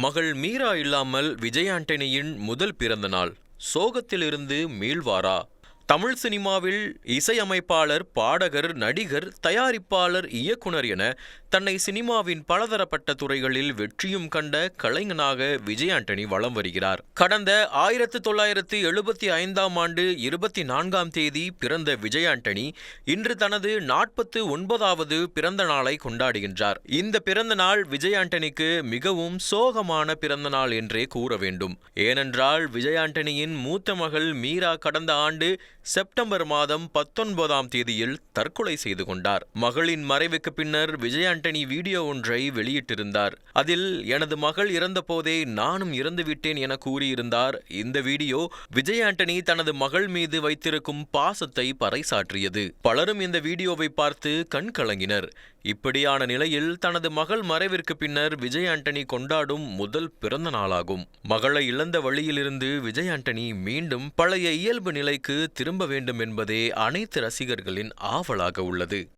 மகள் மீரா இல்லாமல் விஜய் ஆண்டனியின் முதல் பிறந்த நாள். சோகத்திலிருந்து மீள்வாரா? தமிழ் சினிமாவில் இசையமைப்பாளர் பாடகர் நடிகர் தயாரிப்பாளர் இயக்குனர் என தன்னை சினிமாவின் பலதரப்பட்ட துறைகளில் வெற்றியும் கண்ட கலைஞனாக விஜய் ஆண்டனி வலம் வருகிறார். கடந்த ஆயிரத்து தொள்ளாயிரத்து எழுபத்தி ஐந்தாம் ஆண்டு இருபத்தி நான்காம் தேதி பிறந்த விஜய் ஆண்டனி இன்று தனது நாற்பத்து ஒன்பதாவது பிறந்த நாளை கொண்டாடுகின்றார். இந்த பிறந்த நாள் விஜய் ஆண்டனிக்கு மிகவும் சோகமான பிறந்த நாள் என்றே கூற வேண்டும். ஏனென்றால் விஜய் ஆண்டனியின் மூத்த மகள் மீரா கடந்த ஆண்டு செப்டம்பர் மாதம் பத்தொன்பதாம் தேதியில் தற்கொலை செய்து கொண்டார். மகளின் மறைவுக்கு பின்னர் விஜய் ஆண்டனி வீடியோ ஒன்றை வெளியிட்டிருந்தார். அதில் எனது மகள் இறந்தபோதே நானும் இறந்துவிட்டேன் என கூறியிருந்தார். இந்த வீடியோ விஜய் ஆண்டனி தனது மகள் மீது வைத்திருக்கும் பாசத்தை பறைசாற்றியது. பலரும் இந்த வீடியோவை பார்த்து கண் கலங்கினர். இப்படியான நிலையில் தனது மகள் மறைவிற்கு பின்னர் விஜய் ஆண்டனி கொண்டாடும் முதல் பிறந்த நாளாகும். மகளை இழந்த வழியிலிருந்து விஜய் ஆண்டனி மீண்டும் பழைய இயல்பு நிலைக்கு திரு திரும்ப வேண்டும் என்பதே அனைத்து ரசிகர்களின் ஆவலாக உள்ளது.